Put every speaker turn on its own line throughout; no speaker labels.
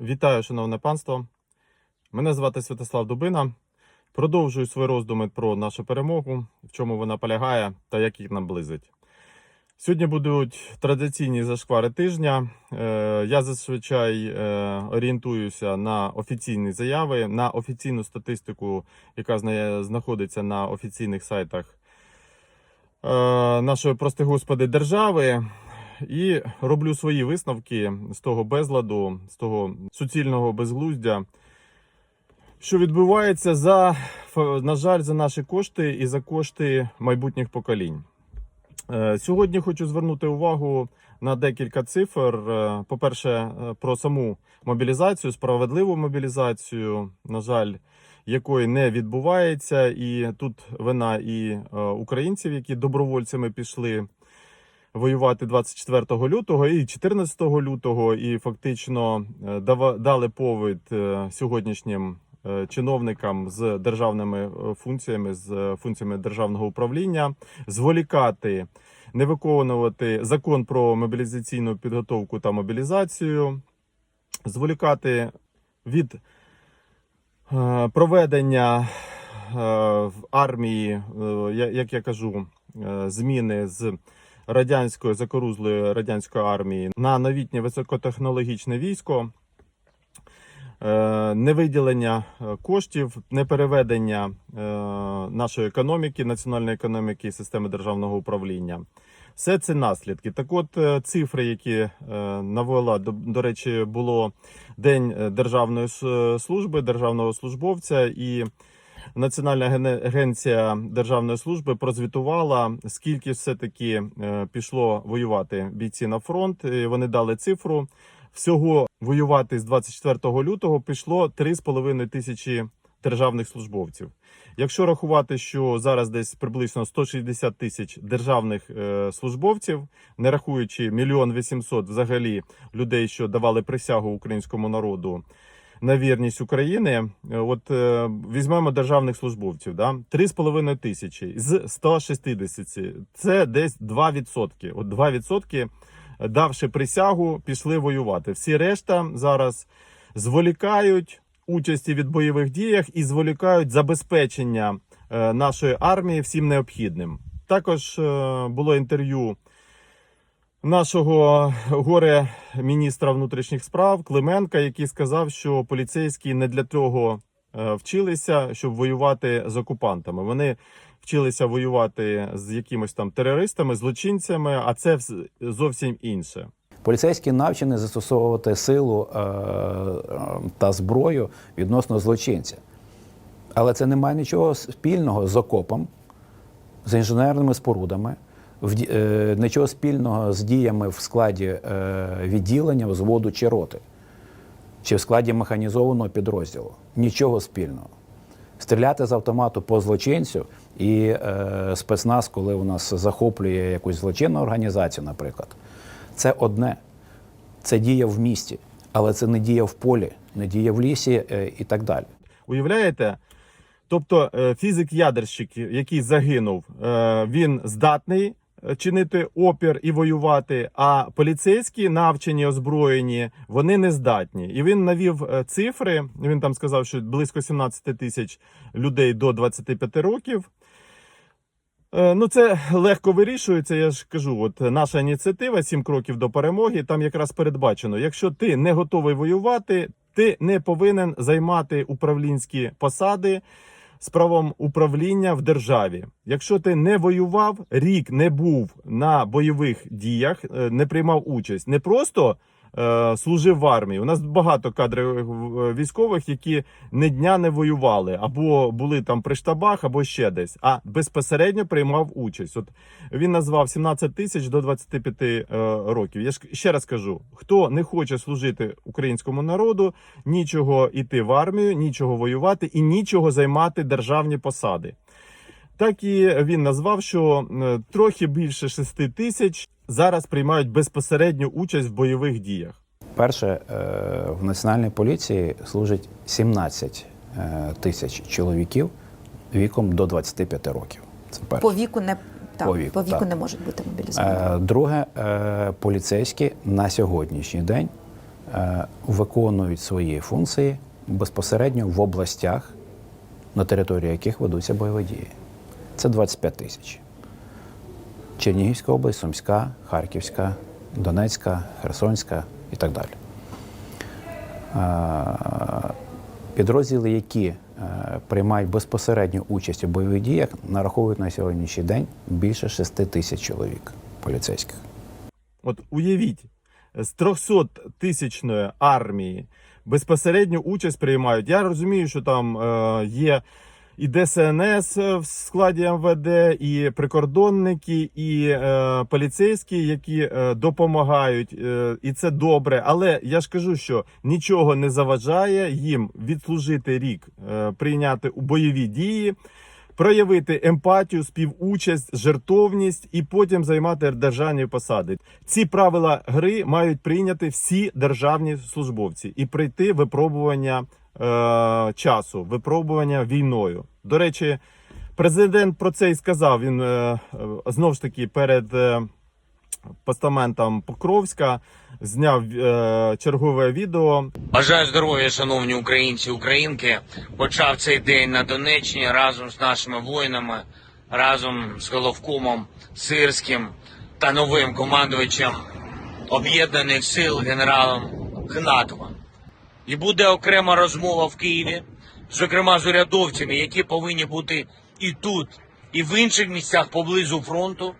Вітаю, шановне панство. Мене звати Святослав Дубина. Продовжую свої роздуми про нашу перемогу, в чому вона полягає та як їх наблизить. Сьогодні будуть традиційні зашквари тижня. Е, Я зазвичай е, орієнтуюся на офіційні заяви, на офіційну статистику, яка зна- знаходиться на офіційних сайтах е, нашої, прости господи, держави. І роблю свої висновки з того безладу, з того суцільного безглуздя, що відбувається за, на жаль, за наші кошти і за кошти майбутніх поколінь. Е, Сьогодні хочу звернути увагу на декілька цифр. Е, По-перше, е, про саму мобілізацію, справедливу мобілізацію, на жаль, якої не відбувається. І тут вина і українців, які добровольцями пішли воювати 24 лютого і 14 лютого, і фактично е, дали повід е, сьогоднішнім е, чиновникам з державними функціями, з функціями державного управління, зволікати, не виконувати закон про мобілізаційну підготовку та мобілізацію, зволікати від проведення в армії, як я кажу, зміни з радянської закорузлої радянської армії на новітнє високотехнологічне військо, е, невиділення е, коштів, непереведення е, нашої економіки, національної економіки, і системи державного управління. Все це наслідки. Так, от цифри, які навела до, до речі, було День державної служби, державного службовця і. Національна Ген- агенція державної служби прозвітувала, скільки все-таки е, пішло воювати бійці на фронт. Вони дали цифру. Всього воювати з 24 лютого пішло 3,5 тисячі державних службовців. Якщо рахувати, що зараз десь приблизно 160 тисяч державних е, службовців, не рахуючи мільйон 800 взагалі людей, що давали присягу українському народу на вірність України. Е, От е, візьмемо державних службовців, да? 3,5 тисячі з 160. Це десь 2%. От 2% давши присягу, пішли воювати. Всі решта зараз зволікають участі від бойових діях і зволікають забезпечення е, нашої армії всім необхідним. Також було інтерв'ю нашого горе міністра внутрішніх справ Клименка, який сказав, що поліцейські не для того е, вчилися, щоб воювати з окупантами. Вони вчилися воювати з якимось там терористами, злочинцями, а це зовсім інше.
Поліцейські навчені застосовувати силу е, е, та зброю відносно злочинця. Але це не має нічого спільного з окопом, з інженерними спорудами, нічого спільного з діями в складі е, відділення, взводу чи роти, чи в складі механізованого підрозділу. Нічого спільного. Стріляти з автомату по злочинцю і е, спецназ, коли у нас захоплює якусь злочинну організацію, наприклад, це одне. Це дія в місті, але це не дія в полі, не дія в лісі е, і так далі.
Уявляєте? Тобто е, фізик-ядерщик, який загинув, е, він здатний е, чинити опір і воювати. А поліцейські навчені, озброєні, вони не здатні. І він навів е, цифри. Він там сказав, що близько 17 тисяч людей до 25 років. Е, Ну, це легко вирішується. Я ж кажу, от наша ініціатива «7 кроків до перемоги. Там якраз передбачено, якщо ти не готовий воювати, ти не повинен займати управлінські посади з правом управління в державі. Якщо ти не воював, рік не був на бойових діях, е, не приймав участь, не просто. Е, Служив в армії. У нас багато кадрів е, військових, які не дня не воювали, або були там при штабах, або ще десь, а безпосередньо приймав участь. От він назвав 17 тисяч до 25 е, років. Я ж ще раз кажу: хто не хоче служити українському народу, нічого йти в армію, нічого воювати і нічого займати державні посади. Так і він назвав, що трохи більше 6 тисяч зараз приймають безпосередню участь в бойових діях.
Перше, е, в національній поліції служить 17 е, тисяч чоловіків віком до 25 років. Це перше.
По віку не так,
По
по
віку,
віку,
так.
не можуть бути мобілізовані.
Е, Друге, е, поліцейські на сьогоднішній день виконують свої функції безпосередньо в областях, на території яких ведуться бойові дії. Це 25 тисяч. Чернігівська область, Сумська, Харківська, Донецька, Херсонська і так далі. Підрозділи, які е, приймають безпосередню участь у бойових діях, нараховують на сьогоднішній день більше 6 тисяч чоловік поліцейських.
От уявіть, з 300 тисячної армії безпосередню участь приймають. Я розумію, що там е, є і ДСНС в складі МВД, і прикордонники, і е, поліцейські, які е, допомагають, е, і це добре. Але я ж кажу, що нічого не заважає їм відслужити рік, е, прийняти у бойові дії проявити емпатію, співучасть, жертовність і потім займати державні посади. Ці правила гри мають прийняти всі державні службовці і прийти випробування е, часу, випробування війною. До речі, президент про це і сказав. Він е, е, знов ж таки перед. Е, Постаментом Покровська зняв е, чергове відео
Бажаю здоров'я, шановні українці українки. Почав цей день на Донеччині разом з нашими воїнами, разом з головкомом Сирським та новим командувачем об'єднаних сил генералом Гнатовим. І буде окрема розмова в Києві, зокрема з урядовцями, які повинні бути і тут, і в інших місцях поблизу фронту,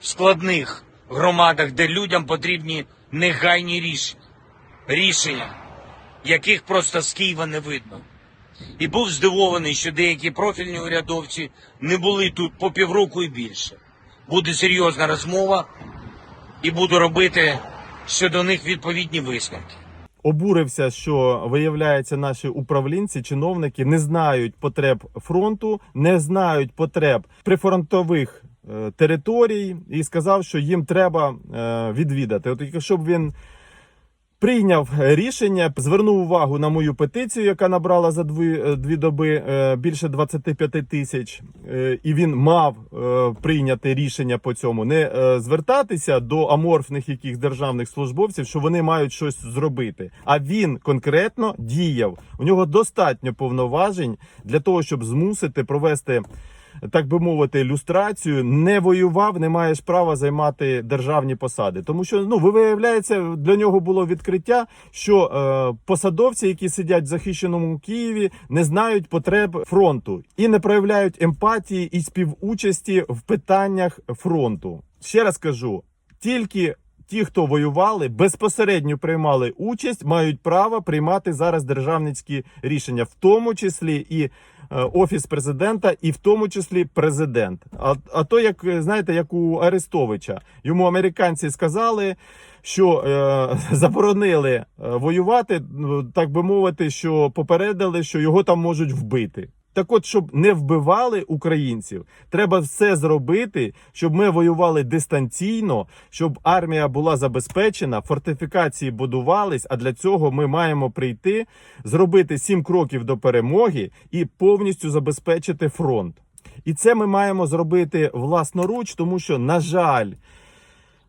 в складних громадах, де людям потрібні негайні рішення рішення, яких просто з Києва не видно. І був здивований, що деякі профільні урядовці не були тут по півроку і більше. Буде серйозна розмова, і буду робити щодо них відповідні висновки.
Обурився, що виявляється, наші управлінці, чиновники не знають потреб фронту, не знають потреб прифронтових е, територій, і сказав, що їм треба е, відвідати. От якщо б він прийняв рішення, звернув увагу на мою петицію, яка набрала за дві, е, дві доби е, більше 25 тисяч, е, і він мав прийняти рішення по цьому, не звертатися до аморфних яких державних службовців, що вони мають щось зробити. А він конкретно діяв. У нього достатньо повноважень для того, щоб змусити провести так би мовити, люстрацію, не воював, не маєш права займати державні посади. Тому що ну ви виявляється, для нього було відкриття, що е, посадовці, які сидять в захищеному Києві, не знають потреб фронту і не проявляють емпатії і співучасті в питаннях фронту. Ще раз кажу, тільки. Ті, хто воювали, безпосередньо приймали участь, мають право приймати зараз державницькі рішення, в тому числі і офіс президента, і в тому числі президент. А, а то, як е, знаєте, як у Арестовича, йому американці сказали, що е, заборонили е, воювати, ну, так би мовити, що попередили, що його там можуть вбити. Так от, щоб не вбивали українців, треба все зробити, щоб ми воювали дистанційно, щоб армія була забезпечена, фортифікації будувались. А для цього ми маємо прийти, зробити сім кроків до перемоги і повністю забезпечити фронт. І це ми маємо зробити власноруч, тому що, на жаль,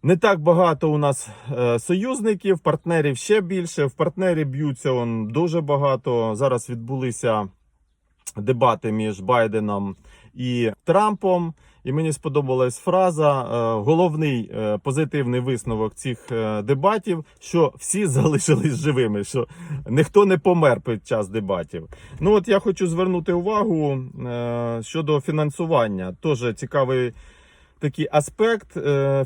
не так багато у нас е, союзників, партнерів ще більше. В партнері б'ються он дуже багато. Зараз відбулися дебати між Байденом і Трампом. І мені сподобалась фраза. е, Головний е, позитивний висновок цих е, дебатів, що всі залишились живими, що ніхто не помер під час дебатів. Ну от я хочу звернути увагу щодо фінансування. Теж цікавий такий аспект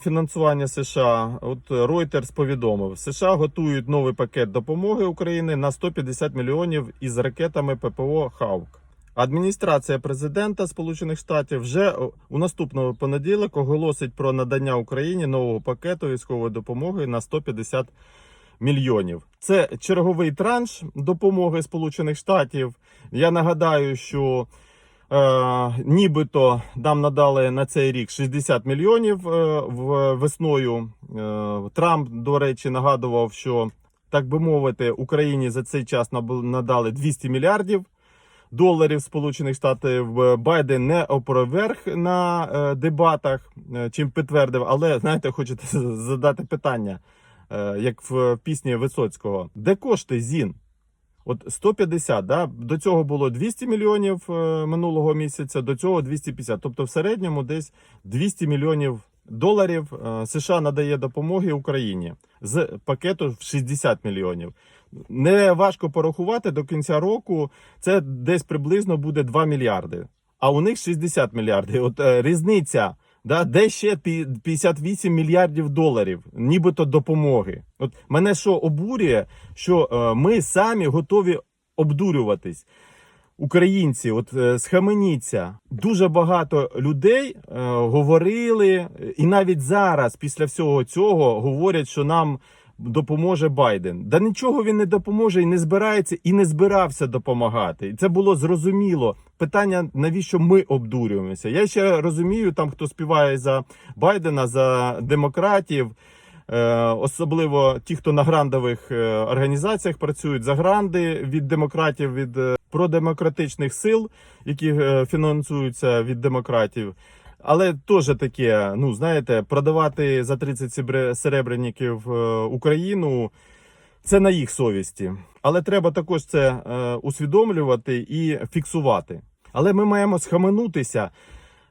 фінансування США. От Reuters повідомив, США готують новий пакет допомоги Україні на 150 мільйонів із ракетами ППО Хавк. Адміністрація президента Сполучених Штатів вже у наступного понеділок оголосить про надання Україні нового пакету військової допомоги на 150 мільйонів. Це черговий транш допомоги Сполучених Штатів. Я нагадаю, що е, нібито нам надали на цей рік 60 мільйонів е, в весною. Е, Трамп, до речі, нагадував, що так би мовити, Україні за цей час надали 200 мільярдів доларів Сполучених Штатів. Е, Байден не опроверг на е, дебатах, е, чим підтвердив. Але знаєте, хочете задати питання. як в пісні Висоцького. Де кошти ЗІН? От 150, да? до цього було 200 мільйонів минулого місяця, до цього 250. Тобто в середньому десь 200 мільйонів доларів США надає допомоги Україні з пакету в 60 мільйонів. Не важко порахувати до кінця року. Це десь приблизно буде 2 мільярди. А у них 60 мільярдів. От е, різниця. Да, де ще пі- 58 мільярдів доларів, нібито допомоги. От мене що обурює, що е, ми самі готові обдурюватись. Українці, от е, схаменіться. Дуже багато людей е, говорили, і навіть зараз, після всього цього, говорять, що нам допоможе Байден. Да нічого він не допоможе і не збирається, і не збирався допомагати. І це було зрозуміло. Питання, навіщо ми обдурюємося? Я ще розумію, там хто співає за Байдена, за демократів. Е, особливо ті, хто на грандових е, організаціях працюють за гранди від демократів, від е, продемократичних сил, які фінансуються від демократів. Але теж таке, ну знаєте, продавати за 30 сібре- серебряників е, Україну. Це на їх совісті, але треба також це е, усвідомлювати і фіксувати. Але ми маємо схаменутися.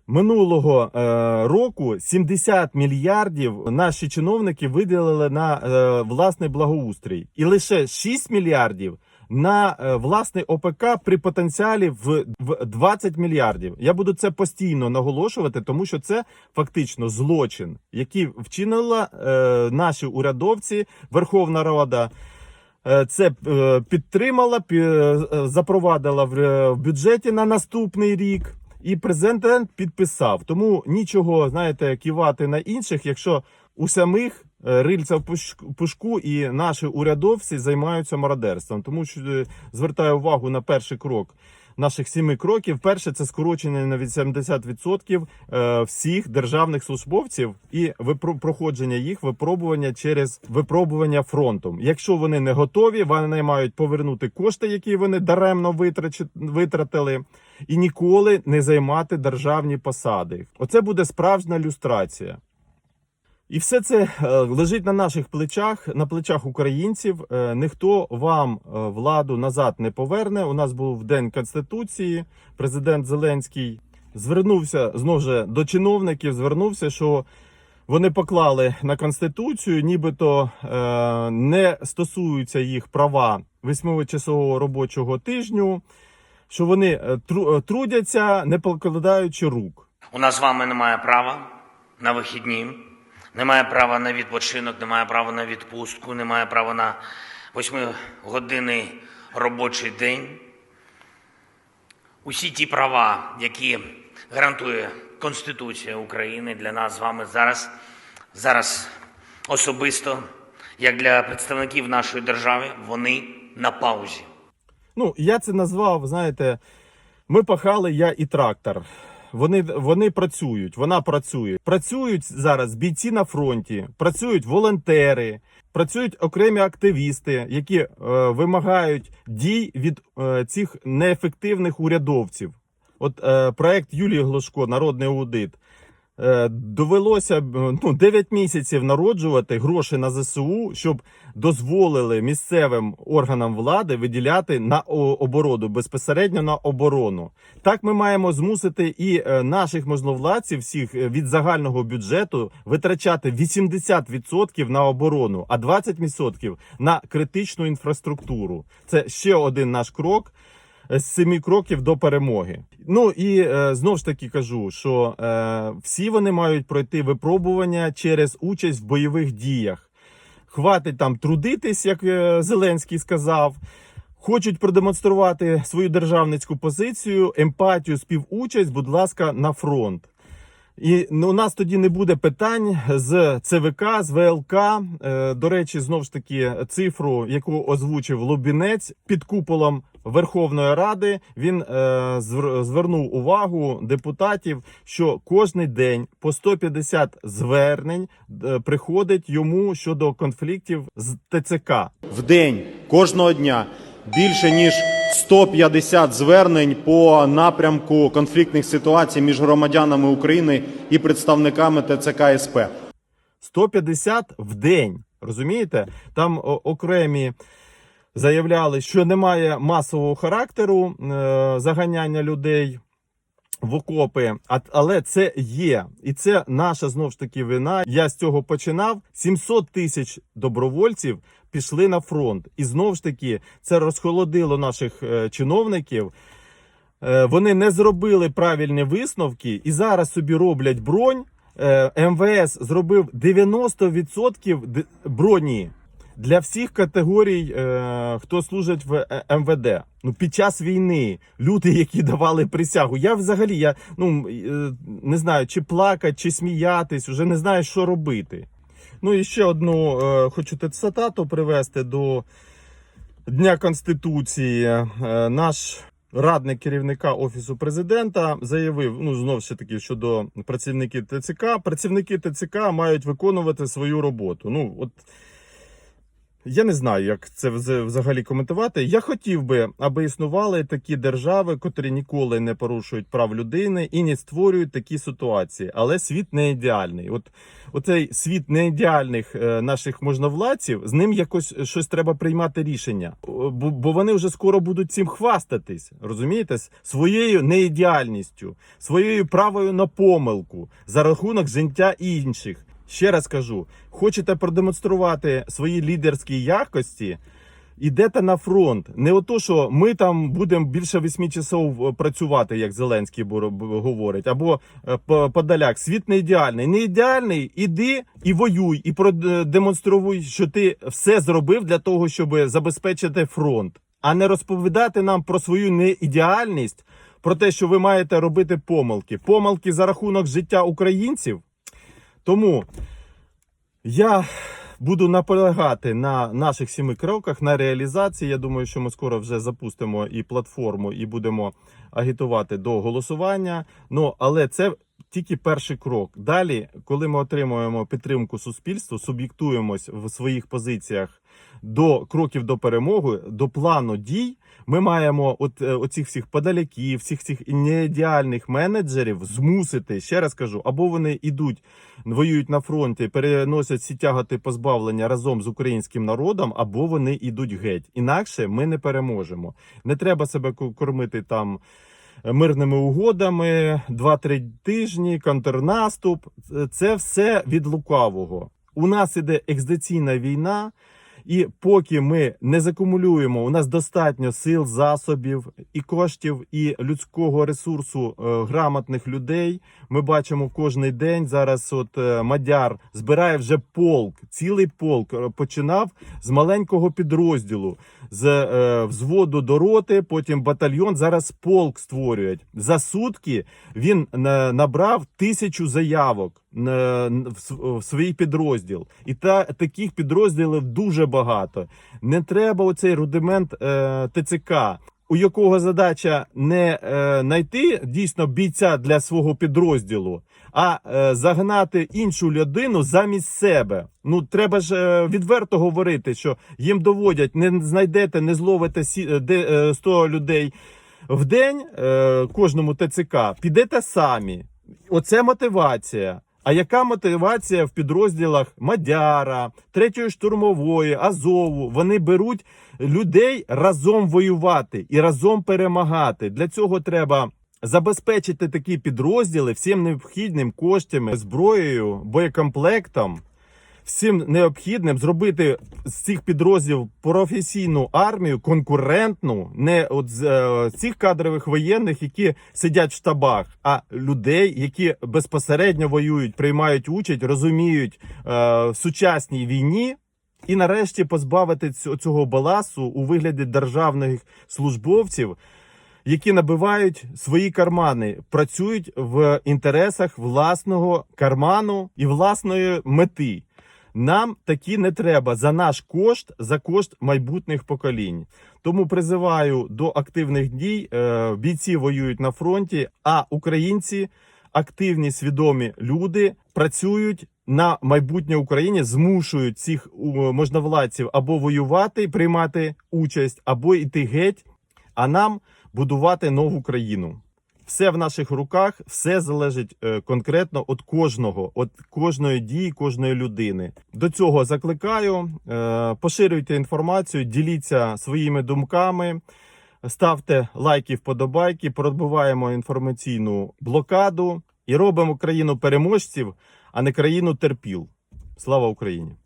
Минулого е, року 70 мільярдів наші чиновники виділили на е, власний благоустрій, і лише 6 мільярдів на е, власний ОПК при потенціалі в, в 20 мільярдів. Я буду це постійно наголошувати, тому що це фактично злочин, який вчинила е, наші урядовці, Верховна Рада. Е, Це підтримала, пі- запровадила в бюджеті на наступний рік. І президент підписав. Тому нічого, знаєте, кивати на інших, якщо у самих рильця в пуш- пушку і наші урядовці займаються мародерством. Тому що е, звертаю увагу на перший крок наших сіми кроків. Перше це скорочення на 80% е, всіх державних службовців і проходження їх випробування через випробування фронтом. Якщо вони не готові, вони мають повернути кошти, які вони даремно витратили, і ніколи не займати державні посади. Оце буде справжня люстрація. І все це е, лежить на наших плечах, на плечах українців. Е, Ніхто вам е, владу назад не поверне. У нас був день конституції. Президент Зеленський звернувся знову ж до чиновників. Звернувся, що вони поклали на конституцію, нібито не стосуються їх права восьмичасового робочого тижню, що вони трудяться, не покладаючи рук.
У нас з вами немає права на вихідні, немає права на відпочинок, немає права на відпустку, немає права на восьмигодинний робочий день. Усі ті права, які гарантує Конституція України для нас з вами зараз, зараз особисто, як для представників нашої держави, вони на паузі.
Ну, я це назвав, знаєте, ми пахали я і трактор. Вони, вони працюють, вона працює. Працюють зараз бійці на фронті, працюють волонтери, працюють окремі активісти, які е, вимагають дій від е, цих неефективних урядовців. От е, проект Юлії Глушко, Народний аудит. Е, довелося ну, 9 місяців народжувати гроші на ЗСУ, щоб дозволили місцевим органам влади виділяти на оборону безпосередньо на оборону. Так ми маємо змусити і е, наших можновладців всіх е, від загального бюджету витрачати 80% на оборону, а 20% на критичну інфраструктуру. Це ще один наш крок з семи кроків до перемоги. Ну і е, знову ж таки кажу, що е, всі вони мають пройти випробування через участь в бойових діях. Хватить там трудитись, як е, Зеленський сказав. Хочуть продемонструвати свою державницьку позицію, емпатію, співучасть, будь ласка, на фронт. І ну, у нас тоді не буде питань з ЦВК, з ВЛК. Е, до речі, знову ж таки, цифру, яку озвучив Лубінець під куполом Верховної Ради, він е, звернув увагу депутатів, що кожний день по 150 звернень е, приходить йому щодо конфліктів з ТЦК.
в день кожного дня більше ніж 150 звернень по напрямку конфліктних ситуацій між громадянами України і представниками ТЦК СП.
150 в день. Розумієте? Там окремі заявляли, що немає масового характеру е, заганяння людей в окопи, а, але це є. І це наша знов ж таки вина. Я з цього починав. 700 тисяч добровольців пішли на фронт. І знов ж таки це розхолодило наших е, чиновників. Е, вони не зробили правильні висновки і зараз собі роблять бронь. Е, МВС зробив 90% броні для всіх категорій, е, хто служить в е, МВД. Ну, під час війни люди, які давали присягу. Я взагалі я ну е, не знаю, чи плакати, чи сміятись, вже не знаю, що робити. Ну і ще одну е, хочу цитату привести до Дня Конституції. Е, наш радник керівника офісу президента заявив: ну знову ж таки щодо працівників ТЦК. Працівники ТЦК мають виконувати свою роботу. Ну от. Я не знаю, як це вз- взагалі коментувати. Я хотів би, аби існували такі держави, котрі ніколи не порушують прав людини і не створюють такі ситуації. Але світ не ідеальний. От оцей світ не ідеальних е, наших можновладців, з ним якось щось треба приймати рішення. Бо, бо вони вже скоро будуть цим хвастатись, розумієте, своєю неідеальністю, своєю правою на помилку за рахунок життя інших. Ще раз кажу: хочете продемонструвати свої лідерські якості, ідете на фронт. Не ото, що ми там будемо більше 8 часов е, працювати, як Зеленський говорить, або е, подаляк. Світ не ідеальний. Не ідеальний, іди і воюй, і продемонструй, що ти все зробив для того, щоб забезпечити фронт, а не розповідати нам про свою неідеальність, про те, що ви маєте робити помилки. Помилки за рахунок життя українців. Тому я буду наполягати на наших сіми кроках на реалізації. Я думаю, що ми скоро вже запустимо і платформу, і будемо агітувати до голосування. Ну але це тільки перший крок. Далі, коли ми отримуємо підтримку суспільства, суб'єктуємось в своїх позиціях до кроків до перемоги, до плану дій. Ми маємо от е, оцих всіх подаляків, всіх цих неідеальних менеджерів змусити, ще раз кажу, або вони йдуть, воюють на фронті, переносять всі тяготи позбавлення разом з українським народом, або вони йдуть геть. Інакше ми не переможемо. Не треба себе кормити там. Мирними угодами, 2-3 тижні, контрнаступ. Це все від лукавого. У нас іде екзидаційна війна, і поки ми не закумулюємо, у нас достатньо сил, засобів і коштів, і людського ресурсу е, грамотних людей. Ми бачимо кожний день. Зараз от е, Мадяр збирає вже полк, цілий полк е, починав з маленького підрозділу, з взводу до роти, потім батальйон. Зараз полк створюють. За сутки він набрав тисячу заявок в свій підрозділ. І та таких підрозділів дуже багато. Не треба оцей рудимент е, ТЦК. У якого задача не е, знайти дійсно бійця для свого підрозділу, а е, загнати іншу людину замість себе. Ну треба ж е, відверто говорити, що їм доводять, не знайдете, не зловите сі, е, де, е, 100 людей в день е, кожному ТЦК. Підете самі. Оце мотивація. А яка мотивація в підрозділах Мадяра, третьої штурмової, Азову? Вони беруть людей разом воювати і разом перемагати. Для цього треба забезпечити такі підрозділи всім необхідним коштами, зброєю, боєкомплектом. Всім необхідним зробити з цих підрозділів професійну армію, конкурентну, не от з е, цих кадрових воєнних, які сидять в штабах, а людей, які безпосередньо воюють, приймають участь, розуміють е, в сучасній війні. І нарешті позбавити цього баласу у вигляді державних службовців, які набивають свої кармани, працюють в інтересах власного карману і власної мети. Нам такі не треба за наш кошт, за кошт майбутніх поколінь. Тому призиваю до активних дій. Е, Бійці воюють на фронті, а українці, активні свідомі люди, працюють на майбутнє Україні, змушують цих можновладців або воювати, приймати участь, або йти геть, а нам будувати нову країну. Все в наших руках, все залежить е, конкретно від кожного, від кожної дії, кожної людини. До цього закликаю, е, поширюйте інформацію, діліться своїми думками, ставте лайки, вподобайки, пробиваємо інформаційну блокаду і робимо країну переможців, а не країну терпіл. Слава Україні!